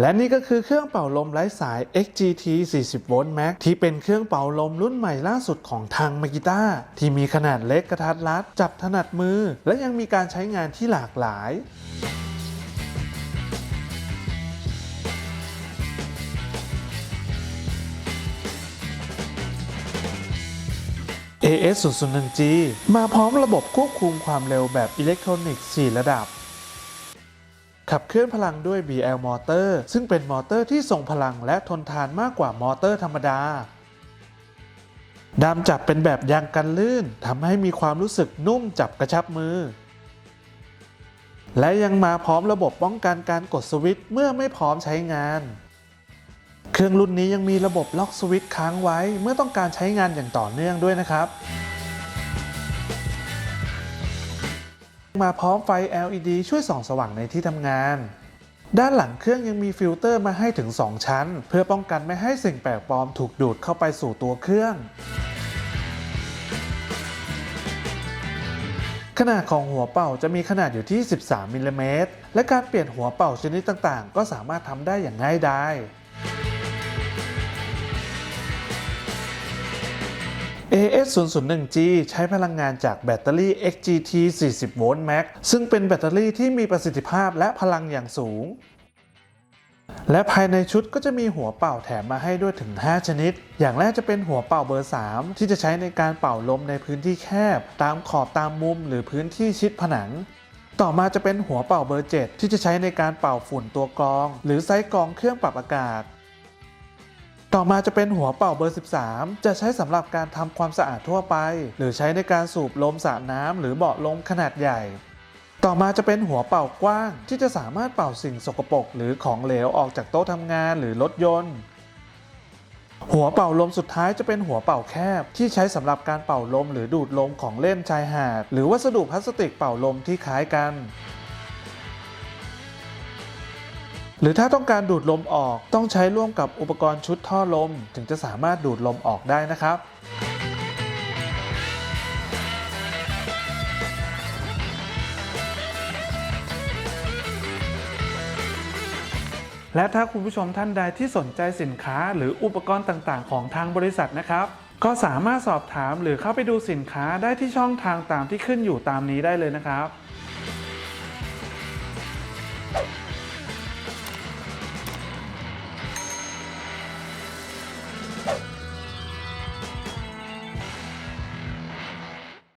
และนี่ก็คือเครื่องเป่าลมไร้สาย XGT 40 v Max ที่เป็นเครื่องเป่าลมรุ่นใหม่ล่าสุดของทางมากิต้าที่มีขนาดเล็กกระทัดรัด จับถนัดมือ และยังมีการใช้งานที่หลากหลาย AS 0 0 1 G มาพร้อมระบบควบคุมความเร็วแบบอิเล็กทรอนิกส์ 4 ระดับ ขับเคลื่อนพลังด้วย BL มอเตอร์ซึ่งเป็นมอเตอร์ที่ทรงพลังและทนทานมากกว่ามอเตอร์ธรรมดาดามจับเป็นแบบยางกันลื่นทำให้มีความรู้สึกนุ่มจับกระชับมือ และยังมาพร้อมระบบป้องกันการกดสวิตช์เมื่อไม่พร้อมใช้งาน เครื่องรุ่นนี้ยังมีระบบล็อกสวิตช์ค้างไว้เมื่อต้องการใช้งานอย่างต่อเนื่องด้วยนะครับ มาพร้อมไฟ LED ช่วยส่องสว่างในที่ทำงาน ด้านหลังเครื่องยังมีฟิลเตอร์มาให้ถึง 2 ชั้น เพื่อป้องกันไม่ให้สิ่งแปลกปลอมถูกดูดเข้าไปสู่ตัวเครื่อง ขนาดของหัวเป่าจะมีขนาดอยู่ที่ 13มิลลิเมตรและการเปลี่ยนหัวเป่าชนิดต่างๆ ก็สามารถทำได้อย่างง่ายดาย AS 0 0 1 G ใช้พลังงานจากแบตเตอรี่ XGT 40 v Max ซึ่งเป็นแบตเตอรี่ที่มีประสิทธิภาพและพลังอย่างสูง และภายในชุดก็จะมีหัวเป่าแถมมาให้ด้วยถึง 5 ชนิด อย่างแรกจะเป็นหัวเป่าเบอร์ 3 ที่จะใช้ในการเป่าลมในพื้นที่แคบ ตามขอบตามมุมหรือพื้นที่ชิดผนัง ต่อมาจะเป็นหัวเป่าเบอร์ 7 ที่จะใช้ในการเป่าฝุ่นตัวกรอง หรือไซส์กรองเครื่องปรับอากาศ ต่อมาจะเป็นหัวเป่าเบอร์ 13 จะใช้สำหรับการทำความสะอาดทั่วไป หรือใช้ในการสูบลมสระน้ำหรือเบาะลมขนาดใหญ่ ต่อมาจะเป็นหัวเป่ากว้าง ที่จะสามารถเป่าสิ่งสกปรกหรือของเหลวออกจากโต๊ะทำงานหรือรถยนต์หัวเป่าลมสุดท้ายจะเป็นหัวเป่าแคบ ที่ใช้สำหรับการเป่าลมหรือดูดลมของเล่นชายหาด หรือวัสดุพลาสติกเป่าลมที่คล้ายกัน หรือถ้าต้องการดูดลมออกต้องใช้ร่วมกับอุปกรณ์ชุดท่อลม ถึงจะสามารถดูดลมออกได้นะครับและถ้าคุณผู้ชมท่านใดที่สนใจสินค้าหรืออุปกรณ์ต่างๆ ของทางบริษัทนะครับ ก็สามารถสอบถามหรือเข้าไปดูสินค้าได้ที่ช่องทางตามที่ขึ้นอยู่ตามนี้ได้เลยนะครับ